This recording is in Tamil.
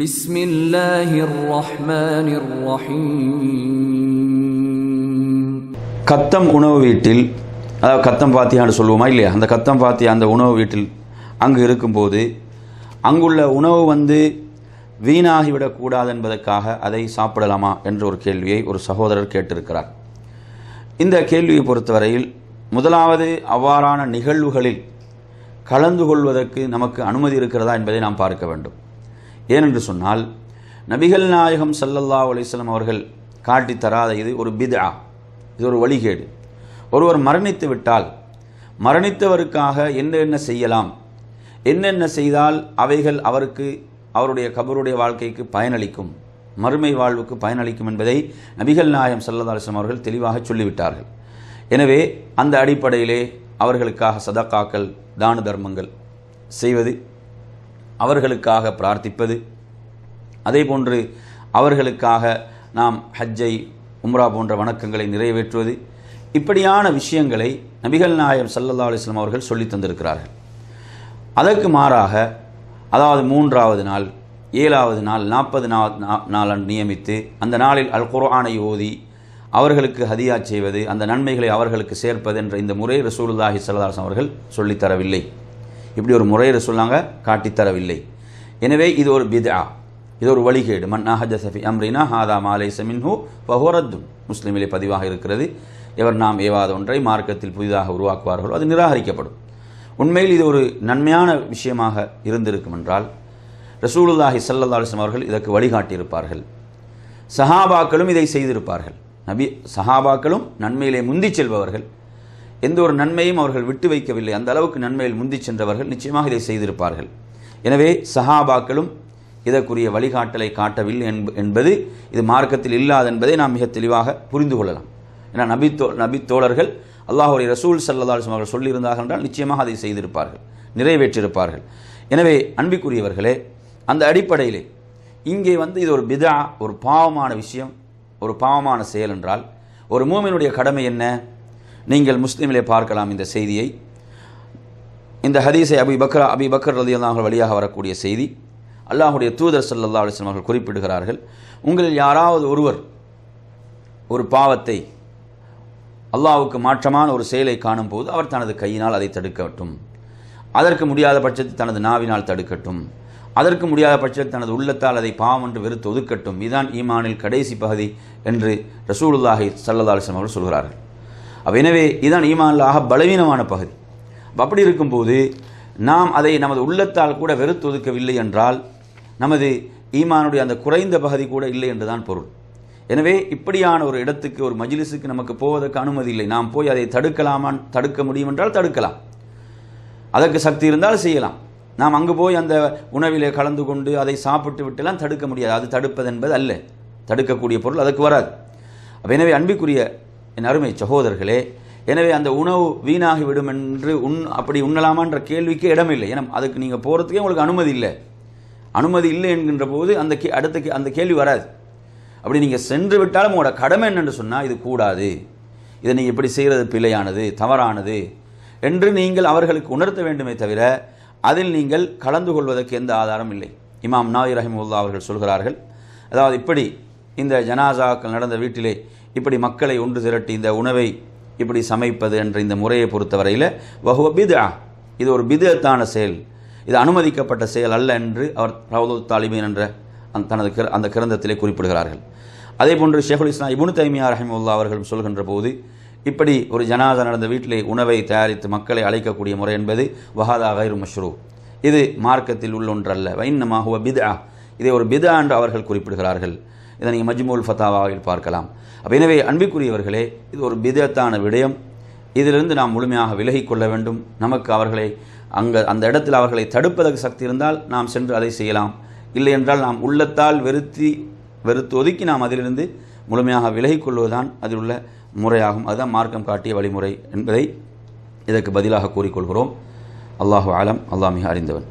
بسم الله الرحمن الرحيم கத்தம் உணவு வீட்டில் அதாவது கத்தம் பாத்தியான்னு சொல்லுவோமா இல்லையா அந்த கத்தம் பாத்தியா அந்த உணவு வீட்டில் அங்கு இருக்கும்போது அங்குள்ள உணவு வந்து வீணாகிவிடக்கூடாது என்பதற்காக அதை சாப்பிடலாமா என்ற ஒரு கேள்வியை ஒரு சகோதரர் கேட்டிருக்கிறார் இந்த கேள்வியை பொறுத்தவரையில் முதலாவது அவ்வாறான நிகழ்வுகளில் கலந்து கொள்வதற்கு நமக்கு அனுமதி இருக்கிறதா என்பதை நாம் பார்க்க வேண்டும் ஏனென்று சொன்னால் நபிகள் நாயகம் சல்லல்லா அலிஸ்லாம் அவர்கள் காட்டித் தராத இது ஒரு பிதா இது ஒரு வழிகேடு. ஒருவர் மரணித்து விட்டால் மரணித்தவருக்காக என்னென்ன செய்யலாம் என்னென்ன செய்தால் அவைகள் அவருக்கு அவருடைய கபருடைய வாழ்க்கைக்கு பயனளிக்கும் மறுமை வாழ்வுக்கு பயனளிக்கும் என்பதை நபிகள் நாயகம் ஸல்லல்லாஹு அலைஹி அவர்கள் தெளிவாக சொல்லிவிட்டார்கள். எனவே அந்த அடிப்படையிலே அவர்களுக்காக சதக்காக்கள் தான தர்மங்கள் செய்வது அவர்களுக்காக பிரார்த்திப்பது. அதே போன்று அவர்களுக்காக நாம் ஹஜ்ஜை உம்ரா போன்ற வணக்கங்களை நிறைவேற்றுவது. இப்படியான விஷயங்களை நபிகள் நாயம் சல்லல்லா அலிஸ்லாம் அவர்கள் சொல்லித் தந்திருக்கிறார்கள். அதற்கு மாறாக அதாவது மூன்றாவது நாள் ஏழாவது நாள் நாற்பது நாள் நாளன் நியமித்து அந்த நாளில் அல் குர்ஆனை ஓதி அவர்களுக்கு ஹதியா செய்வது அந்த நன்மைகளை அவர்களுக்கு சேர்ப்பது என்ற இந்த முறை ரசூலுல்லாஹி சல்லாஸ் அவர்கள் சொல்லித்தரவில்லை இப்படி ஒரு முறை ரசூல்லாங்க காட்டித் தரவில்லை. எனவே இது ஒரு பிதா இது ஒரு வழிகேடு. மன் அஹஜ சஃபி அம்ரினா ஹாதா மாலை சமின்ஹு ஃபஹுரத்தும் முஸ்லீமிலே பதிவாக இருக்கிறது. எவர் நாம் ஏவாத ஒன்றை மார்க்கத்தில் புதிதாக உருவாக்குவார்களோ அது நிராகரிக்கப்படும். உண்மையில் இது ஒரு நன்மையான விஷயமாக இருந்திருக்கும் என்றால் ரசூலுல்லாஹி ஸல்லல்லாஹு அலைஹி அவர்கள் இதற்கு வழிகாட்டியிருப்பார்கள். சஹாபாக்களும் இதை செய்திருப்பார்கள். நபி சஹாபாக்களும் நன்மையிலே முந்திச் செல்பவர்கள். எந்த ஒரு நன்மையும் அவர்கள் விட்டு வைக்கவில்லை. அந்த அளவுக்கு நன்மையில் முந்தி சென்றவர்கள் நிச்சயமாக இதை செய்திருப்பார்கள். எனவே சஹாபாக்களும் இதற்குரிய வழிகாட்டலை காட்டவில்லை என்ப- என்பது இது மார்க்கத்தில் இல்லாது என்பதை நாம் மிக தெளிவாக புரிந்து கொள்ளலாம். ஏன்னா நபித்தோ நபித்தோழர்கள் அல்லாஹுடைய ரசூல் சல்லல்லாஹு அவர்கள் சொல்லியிருந்தார்கள் என்றால் நிச்சயமாக அதை செய்திருப்பார்கள். நிறைவேற்றிருப்பார்கள் எனவே அன்பிற்குரியவர்களே அந்த அடிப்படையிலே இங்கே வந்து இது ஒரு பிதா ஒரு பாவமான விஷயம் ஒரு பாவமான செயல் என்றால் ஒரு மூமினுடைய கடமை என்ன? நீங்கள் முஸ்லீமிலே பார்க்கலாம் இந்த செய்தியை. இந்த ஹதீஸை அபி பக்ரா அபி பக்ர் ரலியல்லாஹு வழியாக வரக்கூடிய செய்தி. அல்லாஹுடைய தூதர் சல்லா அலைஹி அவர்கள் குறிப்பிடுகிறார்கள் உங்களில் யாராவது ஒருவர் ஒரு பாவத்தை அல்லாவுக்கு மாற்றமான ஒரு செயலை காணும் போது அவர் தனது கையினால் அதை தடுக்கட்டும். அதற்கு முடியாத பட்சத்தில் தனது நாவினால் தடுக்கட்டும். அதற்கு முடியாத பட்சத்தில் தனது உள்ளத்தால் அதை பாவம் என்று வெறுத்து ஒதுக்கட்டும். இதுதான் ஈமானில் கடைசி பகுதி என்று ரசூலுல்லாஹி சல்லா அலைஹி அவர்கள் சொல்கிறார்கள். அப்போ எனவே இதுதான் ஈமானில் ஆக பலவீனமான பகுதி. அப்படி இருக்கும்போது நாம் அதை நமது உள்ளத்தால் கூட வெறுத்து ஒதுக்கவில்லை என்றால் நமது ஈமானுடைய அந்த குறைந்த பகுதி கூட இல்லை என்றுதான் பொருள். எனவே இப்படியான ஒரு இடத்துக்கு ஒரு மஜிலிஸுக்கு நமக்கு போவதற்கு அனுமதி இல்லை. நாம் போய் அதை தடுக்கலாமான் தடுக்க முடியும் என்றால் தடுக்கலாம். அதற்கு சக்தி இருந்தால் செய்யலாம். நாம் அங்கு போய் அந்த உணவிலே கலந்து கொண்டு அதை சாப்பிட்டு விட்டுலாம் தடுக்க முடியாது. அது தடுப்பது என்பது அல்ல. தடுக்கக்கூடிய பொருள் அதற்கு வராது. எனவே அன்பிற்குரிய என் அருமை சகோதரர்களே எனவே அந்த உணவு வீணாகிவிடும் என்று உண் அப்படி உண்ணலாமான்ற கேள்விக்கு இடமில்லை. ஏன்னா அதுக்கு நீங்கள் போகிறதுக்கே உங்களுக்கு அனுமதி இல்லை. அனுமதி இல்லை என்கின்ற போது அந்த கே அடுத்த கே- அந்த கேள்வி வராது. அப்படி நீங்கள் சென்று விட்டாலும் உங்களோட கடமை என்னென்னு சொன்னால் இது கூடாது. இதை நீங்கள் இப்படி செய்கிறது பிழையானது தவறானது என்று நீங்கள் அவர்களுக்கு உணர்த்த வேண்டுமே தவிர அதில் நீங்கள் கலந்து கொள்வதற்கு எந்த ஆதாரம் இல்லை. இமாம் நாய் ரஹிமுல்லா அவர்கள் சொல்கிறார்கள் அதாவது இப்படி இந்த ஜனாசாக்கள் நடந்த வீட்டிலே இப்படி மக்களை ஒன்று திரட்டி இந்த உணவை இப்படி சமைப்பது என்ற இந்த முறையை பொறுத்தவரையில் வஹுவ பிதா இது ஒரு பிதத்தான செயல். இது அனுமதிக்கப்பட்ட செயல் அல்ல என்று அவர் ரவுதுல் தாலிபின் என்ற அந் தனது அந்த கிரந்தத்திலே குறிப்பிடுகிறார்கள். அதே போன்று ஷேகுல் இஸ்லாம் இபுனு தைமியா ரஹிமுல்லா அவர்களும் சொல்கின்ற போது இப்படி ஒரு ஜனாதா நடந்த வீட்டிலே உணவை தயாரித்து மக்களை அழைக்கக்கூடிய முறை என்பது வஹாதா கைரு மஷ்ரூ. இது மார்க்கத்தில் உள்ளொன்றல்ல வைன்னமாகுவ இதை ஒரு பிதா என்று அவர்கள் குறிப்பிடுகிறார்கள். இதை நீங்கள் மஜ்மூல் ஃபத்தாவாவில் பார்க்கலாம். அப்போ எனவே அன்பிற்குரியவர்களே இது ஒரு பிதத்தான விடயம். இதிலிருந்து நாம் முழுமையாக விலகிக்கொள்ள வேண்டும். நமக்கு அவர்களை அங்க அந்த இடத்தில் அவர்களை தடுப்பதற்கு சக்தி இருந்தால் நாம் சென்று அதை செய்யலாம். இல்லை என்றால் நாம் உள்ளத்தால் வெறுத்தி வெறுத்து ஒதுக்கி நாம் அதிலிருந்து முழுமையாக விலகிக்கொள்வதுதான் அதில் உள்ள முறையாகும். அதுதான் மார்க்கம் காட்டிய வழிமுறை என்பதை இதற்கு பதிலாக கூறிக்கொள்கிறோம் அல்லாஹு ஆலம் அல்லாஹ் மிக அறிந்தவன்.